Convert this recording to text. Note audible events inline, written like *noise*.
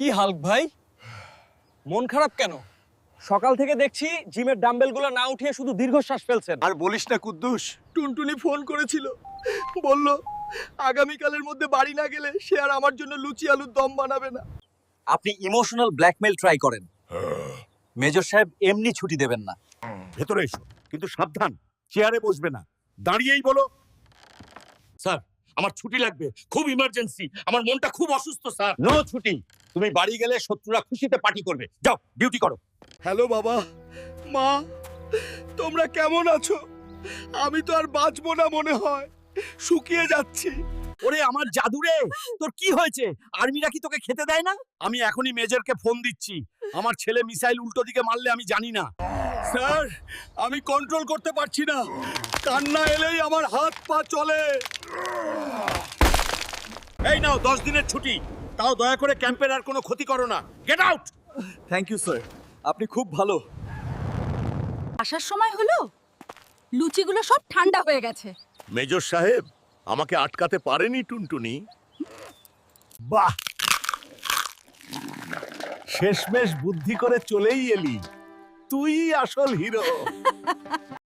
কি হাল্ক ভাই? মন খারাপ কেন? সকাল থেকে দেখছি জিমের ডাম্বেলগুলো না উঠিয়ে শুধু দীর্ঘশ্বাস ফেলছেন। আর বলিস না কুদ্দুস টুনটুনি ফোন করেছিল। বলল আগামীকালের মধ্যে বাড়ি না গেলে সে আর আমার জন্য লুচি আলুর দম বানাবে না। আপনি ইমোশনাল ব্ল্যাকমেল ট্রাই করেন। মেজর সাহেব এমনি ছুটি দেবেন না। ভেতরে এসো কিন্তু সাবধান চেয়ারে বসবে না। দাঁড়িয়েই বলো। স্যার আমার ছুটি লাগবে খুব ইমার্জেন্সি আমার মনটা খুব অসুস্থ স্যার। নো ছুটি। তুমি বাড়ি গেলে শত্রুরা খুশিতে পার্টি করবে। যাও ডিউটি করো। হ্যালো বাবা মা তোমরা কেমন আছো? আমি তো আর বাঁচবো না মনে হয়। শুকিয়ে যাচ্ছি। ওরে আমার জাদুরে তোর কি হয়েছে? আর্মিরা কি তোকে খেতে দেয় না? আমি এখনই মেজরকে ফোন দিচ্ছি। আমার ছেলে মিসাইল উল্টো দিকে মারলে আমি জানি না। স্যার আমি কন্ট্রোল করতে পারছি না। কান্না এলেই আমার হাত পা চলে। এই নাও দশ দিনের ছুটি। তাও দয়া করে ক্যাম্পের আর কোনো ক্ষতি করো না। Get out thank you sir আপনি খুব ভালো। আসার সময় হলো? লুচিগুলো সব ঠান্ডা হয়ে গেছে। মেজর সাহেব আমাকে আটকাতে পারেনি টুনটুনি? বাহ! শেষমেশ বুদ্ধি করে চলেই এলি। তুই আসল হিরো। *laughs*